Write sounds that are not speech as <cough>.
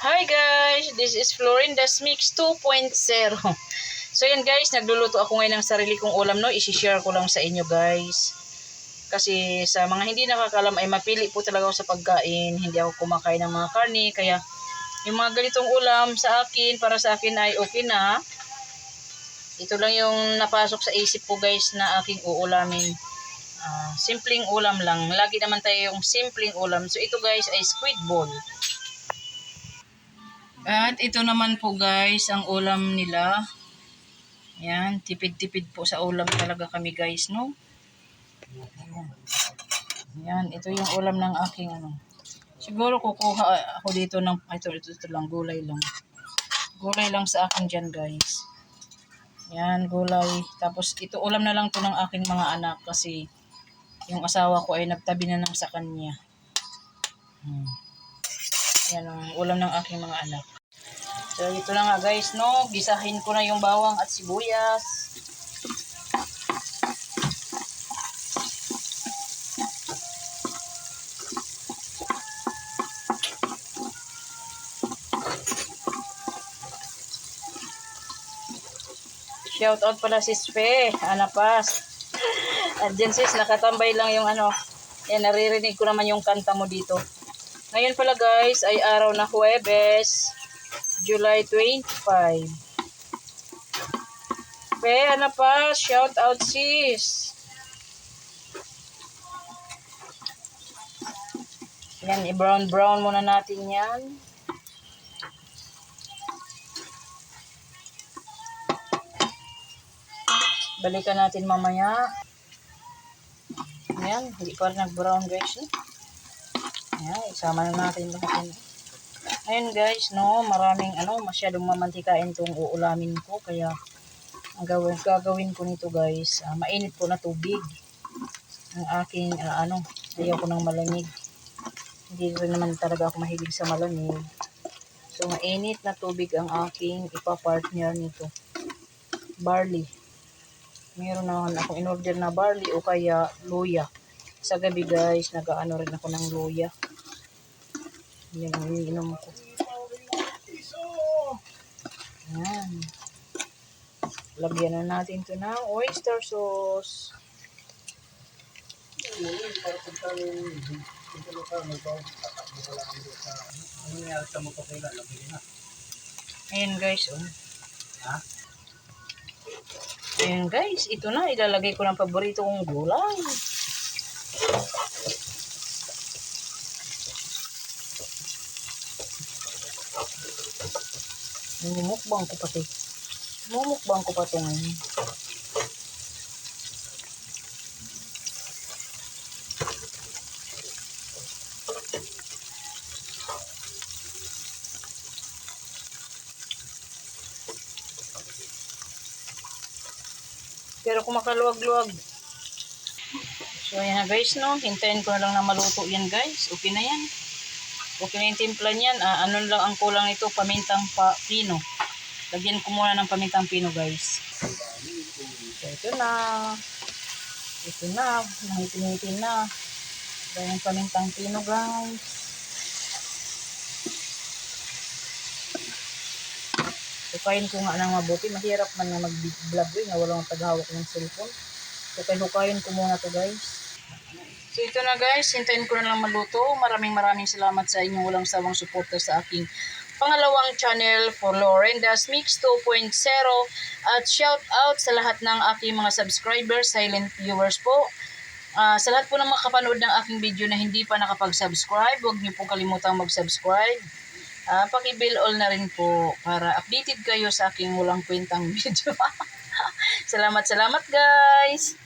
Hi guys, this is Florinda's Mix 2.0. <laughs> So yan guys, nagluluto ako ngayon ng sarili kong ulam no, i-share ko lang sa inyo guys. Kasi sa mga hindi nakakalam ay mapili po talaga ako sa pagkain, hindi ako kumakain ng mga karne, kaya yung mga ganitong ulam sa akin, para sa akin ay okay na. Ito lang yung napasok sa isip ko guys na aking uulamin. Ah, simpleng ulam lang. Lagi naman tayo yung simpleng ulam. So ito guys ay squid ball. At ito naman po guys ang ulam nila. Yan, tipid-tipid po sa ulam talaga kami guys, no? Yan, ito yung ulam ng aking ano. Siguro kukuha ako dito ng, ito, ito, ito lang, gulay lang. Gulay lang sa akin dyan guys. Yan, gulay. Tapos ito ulam na lang to ng aking mga anak kasi yung asawa ko ay nagtabi na ng sa kanya. Hmm. Yan ang ulam ng aking mga anak. So, ito na nga guys, no? Gisahin ko na yung bawang at sibuyas. Shout out pala si Spe, Anapas. At dyan sis, nakatambay lang yung ano. Yan, naririnig ko naman yung kanta mo dito. Ngayon pala guys, ay araw na Huwebes. July 25. Pe, ano pa? Shout out sis. Yan, i-brown brown muna natin yan. Balikan natin mamaya. Yan, hindi pa nag-brown guys. Eh. Yan, isama na natin lahat yan. Ayun guys, no, maraming ano, masyadong mamantikain tong uulamin ko kaya ang gawin, gagawin ko nito guys, ah, mainit po na tubig. Ang aking ah, ano, ayaw ko ng malamig. Hindi rin naman talaga ako mahilig sa malamig. So mainit na tubig ang aking ipa-partner nito. Barley. Meron naman akong in-order na barley o kaya luya. Sa gabi guys, nag-ano rin ako ng luya. Yan ang iniinom ko. Yan. Lagyan na natin to ng oyster sauce. Ayan guys, oh. Ayan guys, ito na. Ilalagay ko ng paborito kong gulay. Mumukbang ko pati. Mumukbang ko pa ito ngayon. Pero kumakaluwag-luwag. So, ayan na guys, no? Hintayin ko na lang na maluto yan, guys. Okay na yan. Okay na yung timpla niyan. Ah, ano lang ang kulang nito? Pamintang pa pino. Lagyan ko muna ng pamintang pino, guys. So, ito na. Ito na. Nangitin-ngitin na. Ito yung pamintang pino, guys. Hukayin ko nga ng mabuti. Mahirap man na mag-vlog eh, na walang paghawak ng cellphone. So, hukayin ko muna to guys. So, ito na guys. Hintayin ko na lang maluto. Maraming maraming salamat sa inyong walang sawang suporta sa aking pangalawang channel for Lorenda's Mix 2.0 at shout out sa lahat ng aking mga subscribers, silent viewers po. Ah, sa lahat po ng makapanood ng aking video na hindi pa nakapag-subscribe, huwag niyo pong kalimutang mag-subscribe. Ah, paki-bell all na rin po para updated kayo sa aking walang kwentang <laughs> video. salamat, salamat guys!